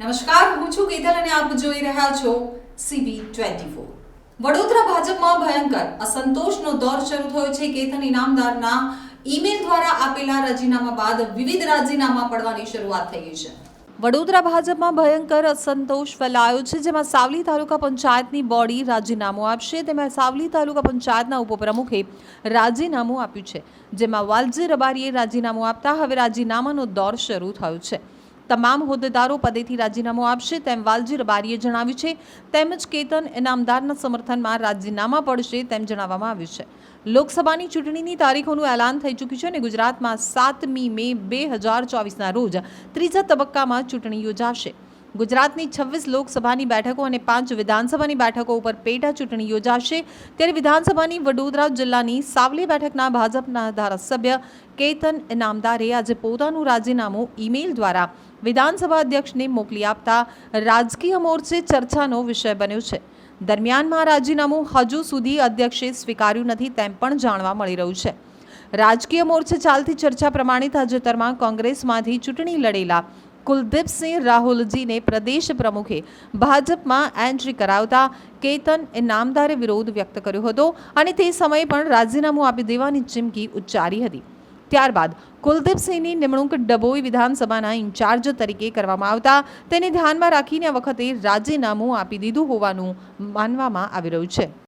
નમસ્કાર, હું છું કેતલ અને આપ જોઈ રહ્યા છો સીબી ટ્વેન્ટી ફોર. વડોદરા ભાજપમાં ભયંકર અસંતોષનો દોર શરૂ થયો છે. કેતન ઇનામદારના ઈમેલ દ્વારા આપેલા રાજીનામા બાદ વિવિધ રાજીનામા પડવાની શરૂઆત થઈ છે. વડોદરા ભાજપમાં ભયંકર અસંતોષ ફેલાયો છે, જેમાં સાવલી તાલુકા પંચાયતની બોડી રાજીનામું આપશે. તેમાં સાવલી તાલુકા પંચાયતના ઉપપ્રમુખે રાજીનામું આપ્યું છે, જેમાં વાલજી રબારીએ રાજીનામું આપતા હવે રાજીનામાનો દોર શરૂ થયો છે. તમામ હોદ્દેદારો પદેથી રાજીનામું આપશે તેમ વાલજી રબારીએ જણાવ્યું છે. તેમજ કેતન ઇનામદારના સમર્થનમાં રાજીનામા પડશે તેમ જણાવવામાં આવ્યું છે. લોકસભાની ચૂંટણીની તારીખોનું એલાન થઈ ચૂક્યું છે અને ગુજરાતમાં સાતમી મે બે હજાર ચોવીસના રોજ ત્રીજા તબક્કામાં ચૂંટણી યોજાશે. ગુજરાતની છવ્વીસ લોકસભાની બેઠકો અને પાંચ વિધાનસભાની બેઠકો ઉપર પેટા ચૂંટણી યોજાશે. ત્યારે વિધાનસભાની વડોદરા જિલ્લાની સાવલી બેઠકના ભાજપના ધારાસભ્ય કેતન ઇનામદારે આજે પોતાનું રાજીનામું ઈમેલ દ્વારા વિધાનસભા અધ્યક્ષને મોકલી આપતા રાજકીય મોરચે ચર્ચાનો વિષય બન્યો છે. દરમિયાનમાં રાજીનામું હજુ સુધી અધ્યક્ષે સ્વીકાર્યું નથી તેમ પણ જાણવા મળી રહ્યું છે. રાજકીય મોરચે ચાલતી ચર્ચા પ્રમાણે તાજેતરમાં કોંગ્રેસમાંથી ચૂંટણી લડેલા કુલદીપસિંહ રાહુલજીને પ્રદેશ પ્રમુખે ભાજપમાં એન્ટ્રી કરાવતા કેતન ઇનામદારે વિરોધ વ્યક્ત કર્યો હતો અને તે સમયે પણ રાજીનામું આપી દેવાની ચીમકી ઉચ્ચારી હતી. ત્યારબાદ કુલદીપસિંહની નિમણૂક ડભોઈ વિધાનસભાના ઇન્ચાર્જ તરીકે કરવામાં આવતા તેને ધ્યાનમાં રાખીને આ વખતે રાજીનામું આપી દીધું હોવાનું માનવામાં આવી રહ્યું છે.